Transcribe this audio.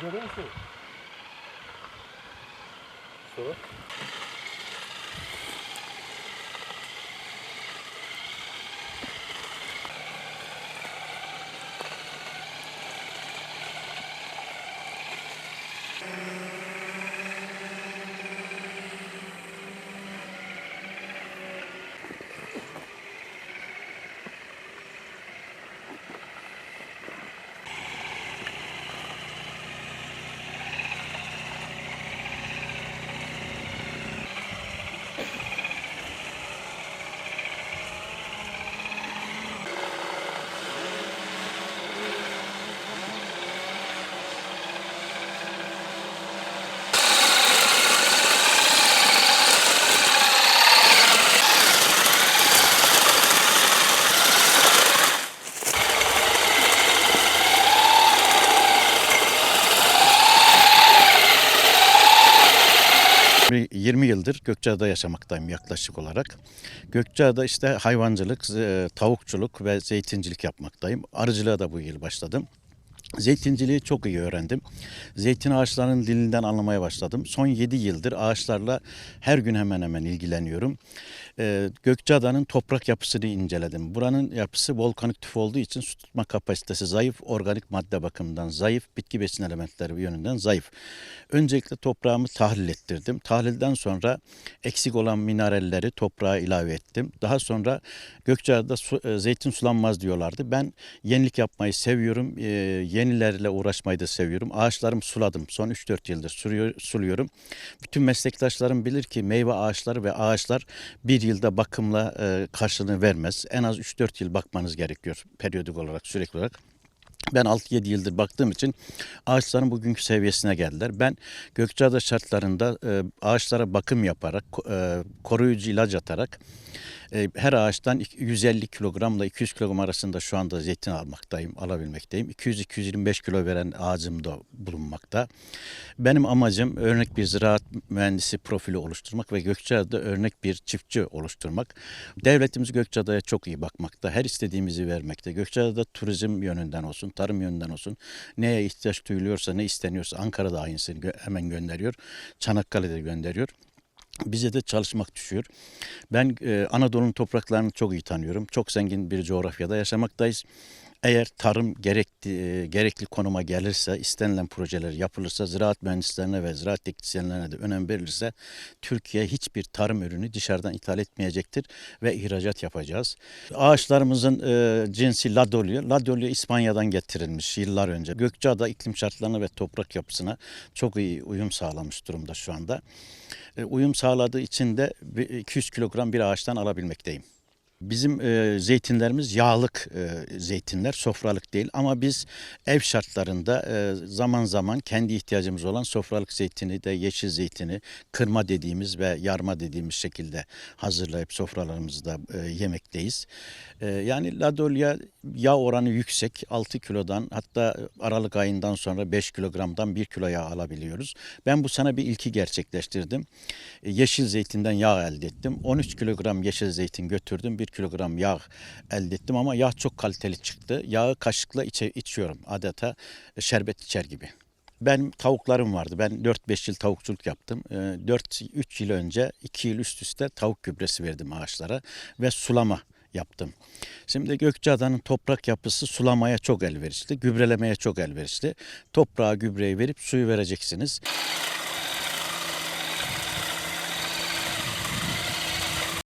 Görüyor musun? Sonra? Bir 20 yıldır Gökçeada'da yaşamaktayım yaklaşık olarak. Gökçeada işte hayvancılık, e, tavukçuluk ve zeytincilik yapmaktayım. Arıcılığa da bu yıl başladım. Zeytinciliği çok iyi öğrendim. Zeytin ağaçlarının dilinden anlamaya başladım. Son 7 yıldır ağaçlarla her gün hemen hemen ilgileniyorum. Ee, Gökçeada'nın toprak yapısını inceledim. Buranın yapısı volkanik tüf olduğu için su tutma kapasitesi zayıf, organik madde bakımından zayıf, bitki besin elementleri yönünden zayıf. Öncelikle toprağımı tahlil ettirdim. Tahlilden sonra eksik olan mineralleri toprağa ilave ettim. Daha sonra Gökçeada'da su- e, zeytin sulanmaz diyorlardı. Ben yenilik yapmayı seviyorum. E, yenilerle uğraşmayı da seviyorum. Ağaçlarımı suladım. Son 3-4 yıldır suluyor, suluyorum. Bütün meslektaşlarım bilir ki meyve ağaçları ve ağaçlar bir yılda bakımla e, karşılığını vermez. En az 3-4 yıl bakmanız gerekiyor periyodik olarak, sürekli olarak. Ben 6-7 yıldır baktığım için ağaçların bugünkü seviyesine geldiler. Ben Gökçeada şartlarında e, ağaçlara bakım yaparak, e, koruyucu ilaç atarak e, her ağaçtan iki- 150 kilogramla 200 kilogram arasında şu anda zeytin almaktayım, alabilmekteyim. 200-225 kilo veren ağacım da bulunmakta. Benim amacım örnek bir ziraat mühendisi profili oluşturmak ve Gökçeada'da örnek bir çiftçi oluşturmak. Devletimiz Gökçeada'ya çok iyi bakmakta. Her istediğimizi vermekte. Gökçeada'da turizm yönünden olsun, tarım yönünden olsun neye ihtiyaç duyuluyorsa, ne isteniyorsa Ankara'da aynısını hemen gönderiyor. Çanakkale'de gönderiyor. Bize de çalışmak düşüyor. Ben e, Anadolu'nun topraklarını çok iyi tanıyorum. Çok zengin bir coğrafyada yaşamaktayız. Eğer tarım gerekli, gerekli konuma gelirse, istenilen projeler yapılırsa, ziraat mühendislerine ve ziraat teknisyenlerine de önem verilirse, Türkiye hiçbir tarım ürünü dışarıdan ithal etmeyecektir ve ihracat yapacağız. Ağaçlarımızın e, cinsi Ladolya. Ladolya İspanya'dan getirilmiş yıllar önce. Gökçeada iklim şartlarına ve toprak yapısına çok iyi uyum sağlamış durumda şu anda. E, uyum sağladığı için de bir- 200 kilogram bir ağaçtan alabilmekteyim. Bizim e, zeytinlerimiz yağlık e, zeytinler, sofralık değil ama biz ev şartlarında e, zaman zaman kendi ihtiyacımız olan sofralık zeytini de yeşil zeytini kırma dediğimiz ve yarma dediğimiz şekilde hazırlayıp sofralarımızda e, yemekteyiz. E, yani Ladolya yağ oranı yüksek 6 kilodan hatta Aralık ayından sonra 5 kilogramdan 1 kilo yağ alabiliyoruz. Ben bu sene bir ilki gerçekleştirdim. E, Yeşil zeytinden yağ elde ettim. 13 kilogram yeşil zeytin götürdüm. 1 kilogram yağ elde ettim ama yağ çok kaliteli çıktı. Yağı kaşıkla içe, içiyorum adeta şerbet içer gibi. Benim tavuklarım vardı. Ben 4-5 yıl tavukçuluk yaptım. 4-3 yıl önce 2 yıl üst üste tavuk gübresi verdim ağaçlara ve sulama yaptım. Şimdi Gökçeada'nın toprak yapısı sulamaya çok elverişli, gübrelemeye çok elverişli. Toprağa gübreyi verip suyu vereceksiniz.